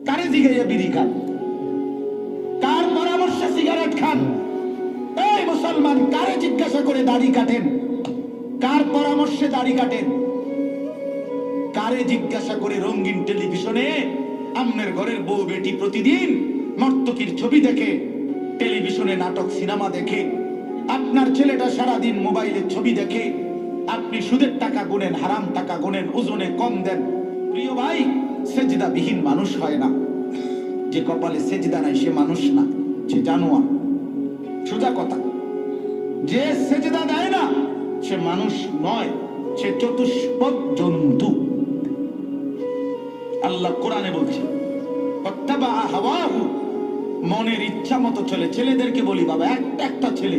কারে জিগাইয়া বিড়ি খান। কার পরামর্শে সিগারেট খান। এই মুসলমান, কারে জিজ্ঞাসা করে দাড়ি কাটেন? কার পরামর্শে দাড়ি কাটেন? কারে জিজ্ঞাসা করে রঙিন টেলিভিশনে আমনের ঘরের বউ বেটি প্রতিদিন নর্তকীর ছবি দেখে, টেলিভিশনে নাটক, সিনেমা দেখে, আপনার ছেলেটা সারাদিন মোবাইলের ছবি দেখে, আপনি সুদের টাকা গুনেন, হারাম টাকা গুনেন, ওজনে কম দেন। প্রিয় ভাই সেজদা বিহীন মানুষ হয় না। যে কপালে সেজদা নাই, সে মানুষ না, সে জানোয়ার। সোজা কথা, যে সেজদা দেয় না, সে মানুষ নয়, সে চতুষ্পদ জন্তু আল্লাহ কোরআনে বলছে মনের ইচ্ছা মতো চলে। ছেলেদেরকে বলি, বাবা, একটা একটা ছেলে।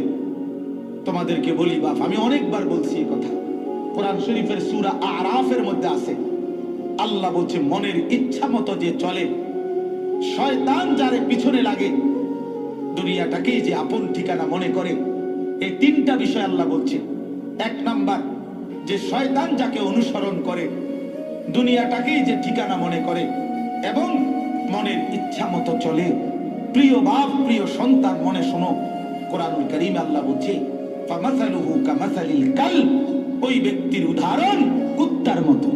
তোমাদেরকে বলি, বাপ, আমি অনেকবার বলছি এই কথা। কোরআন শরীফের সূরা আরাফের মধ্যে আছে। আল্লাহ বলছে, মনের ইচ্ছা মতো যে চলে, শয়তান যারে পিছনে লাগে দুনিয়াটাকেই যে আপন ঠিকানা মনে করে, এই তিনটা বিষয় আল্লাহ বলছে। এক নাম্বার, যে শয়তান যাকে অনুসরণ করে দুনিয়াটাকেই যে ঠিকানা মনে করে, এবং মনের ইচ্ছা মতো চলে, প্রিয় বাপ, প্রিয় সন্তান, মনে শোনো, কোরআনুল করিম আল্লাহ বলছে ওই ব্যক্তির উদাহরণ কুত্তার মতো।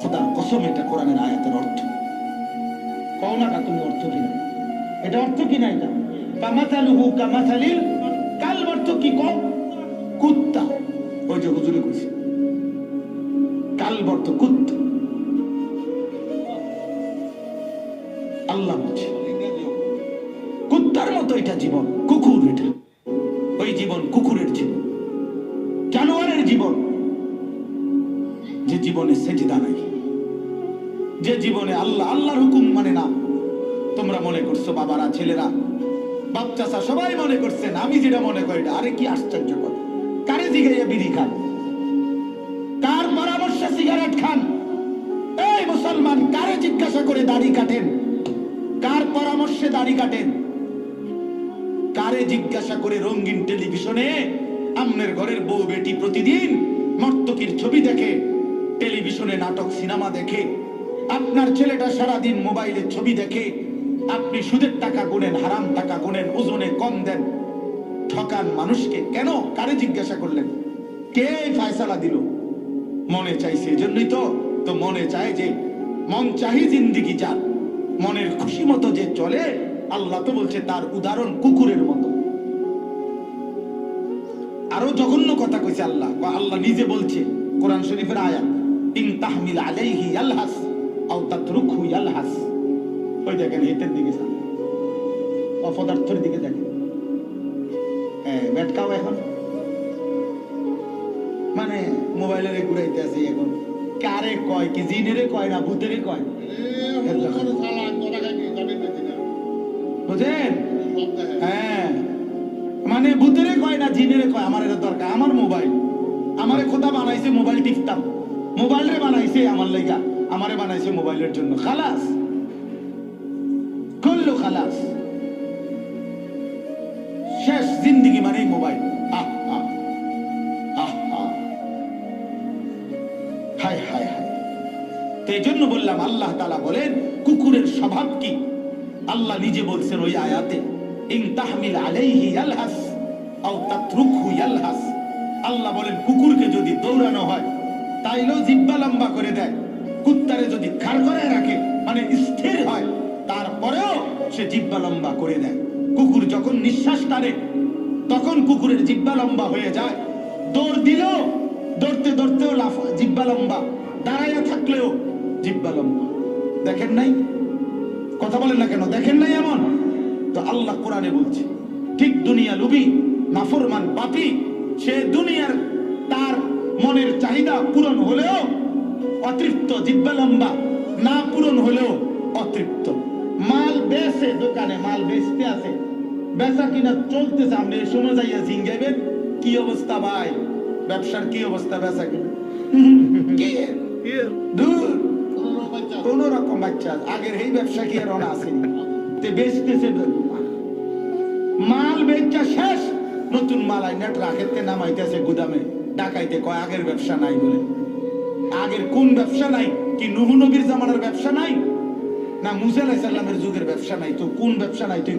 খোদার কসম এটা কোরআনের আয়াতের অর্থ। কও না কা তুমি অর্থ কিনা এটা অর্থ কিনা এটা? কামাসালুহু কামাসালিল কাল অর্থ কি কম কুত্তা। ওই যে হুজুরে কইছে। কালবর্ত কুত্তা। আল্লাহ বলছে কুত্তার মতো এটা জীবন, কুকুর এটা। ওই জীবন কুকুরের জীবন, জানোয়ারের জীবন। যে জীবনে সেজদা নাই। যে জীবনে আল্লাহ আল্লাহর হুকুম মানে না। তোমরা মনে করছ, বাবারা, ছেলেরা বাচ্চাসা সবাই মনে করছেন, আমি যেটা মনে করি আরে কি আশ্চর্য কারে জিগাইয়া বিড়ি খান? কার পরামর্শে সিগারেট খান? এই মুসলমান, কারে জিজ্ঞাসা করে দাড়ি কাটেন? কার পরামর্শে দাড়ি কাটেন? কারে জিজ্ঞাসা করে রঙিন টেলিভিশনে আমনের ঘরের বউ বেটি প্রতিদিন নর্তকীর ছবি দেখে, টেলিভিশনে নাটক, সিনেমা দেখে আপনার ছেলেটা সারাদিন মোবাইলের ছবি দেখে, আপনি সুদের টাকা গুনেন, হারাম টাকা গুনেন, ওজনে কম দেন। ঠকান মানুষকে কেন? কারে জিজ্ঞাসা করলেন? কে ফায়সালা দিল? মনে চাইছে এজন্যই তো তো মনে চায় যে মন চাহি জিন্দিগি যার। মনের খুশি মতো যে চলে, আল্লাহ তো বলছে তার উদাহরণ কুকুরের মতো। আরও জঘন্য কথা কইছে আল্লাহ। বা আল্লাহ নিজে বলছে কোরআন শরীফের আয়াত, ইন তাহমিল আলাইহি ইয়ালহাস। আও তাতরুকহু ইয়ালহাস ওই দেখেন হেতের দিকে যান। অপদার্থের দিকে দেখেন। হ্যাঁ এখন। মানে মোবাইলের ঘুরাইতে আছে এখন। কারে কয় কি জিনেরে কয় না ভূতেরে কয়? বুঝেন? হ্যাঁ। মানে ভূতেরে কয় না জিনেরে কয় আমার এটা দরকার। আমার মোবাইল। আমারে খোদা বানাইছে মোবাইল টিপতাম। মোবাইল রে বানাইছে আমার লেগা। আমারে বানাইছে মোবাইলের জন্য। খালাস। করল খালাস। শেষ জিন্দিগি মানেই মোবাইল। জন্য বললাম, আল্লাহ তালা বলেন, কুকুরের স্বভাব কি? আল্লাহ নিজে বলছেন ওই আয়াতে, ইন তাহমিল আলাইহি ইয়ালহাস আও আল্লাহ বলেন, কুকুরকে যদি দৌড়ানো হয়, তাইলেও জিব্বা লম্বা করে দেয়। কুত্তারে যদি খাড় করে রাখে মানে স্থির হয়, তারপরেও সে জিব্বা লম্বা করে দেয়। কুকুর যখন নিঃশ্বাস টানে, তখন কুকুরের জিব্বা লম্বা হয়ে যায়। দৌড় দিলেও, দৌড়তে দৌড়তেও লাফ জিব্বা লম্বা। দাঁড়াইয়া থাকলেও জিব্বা লম্বা। দেখেন নাই? কথা বলেন না কেন? দেখেন নাই এমন? তো আল্লাহ কোরআনে বলছে, ঠিক দুনিয়া লুবি, নাফরমান পাপি সে দুনিয়ার তার মনের চাহিদা পূরণ হলেও অতৃপ্ত জিব্বা লম্বা না পূরণ হলেও অতৃপ্ত। মাল বেচে দোকানে মাল বেচতে আছে। বেচা কিনা চলতেছে আপনি এই সময় যাইয়া জিঙ্গাইবেন কি অবস্থা ভাই? ব্যবসার কি অবস্থা বেচা কিনা? দূর কোন রকম বাচ্চা আগের এই ব্যবসা কি আর ওনা আসেনি? তে বেচতেছে মাল বেচা শেষ। নতুন মাল আইনা ট্রাকেতে নামাইতেছে গুদামে। ডাকাইতে কয় আগের ব্যবসা নাই বলে। আগের কোন ব্যবসা নাই? কি নুহু নবীর জামানার ব্যবসা নাই? না মুসা যুগের ব্যবসা নাই? তো কোন ব্যবসা নাই তুই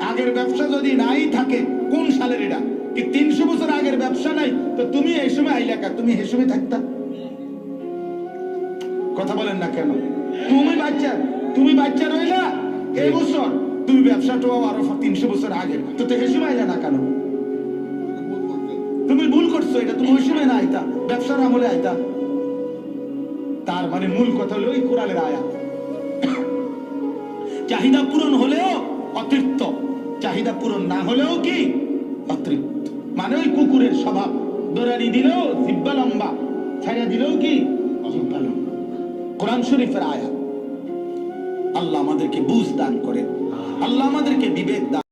আগের ব্যবসা যদি নাই থাকে, কোন সালের এটা? কি তিনশো বছর আগের ব্যবসা নাই? তো তুমি এই সময় আইলাকা তুমি এই সময় থাকতা? কথা বলেন না কেন? তুমি বাচ্চা তুমি বাচ্চা রইলা? এই বছর তুমি ব্যবসাটা আরও তিনশো বছর আগের। তো তো এই সময় আইলা না কেন? করছ এটা তুমি ওই সময় না আইতা? ব্যবসার আমলে আইতা? তার মানে মূল কথা হলো ওই কোরআনের আয়াত। চাহিদা পূরণ হলেও অতৃপ্ত। চাহিদা পূরণ না হলেও কি? অতৃপ্ত। মানে ওই কুকুরের স্বভাব। দিলেও জিব্বা লম্বা ছাইয়া দিলেও কি? কোরআন শরীফের আয়াত। আল্লাহ আমাদেরকে বুঝ দান করেন। আল্লাহ আমাদেরকে বিবেক দান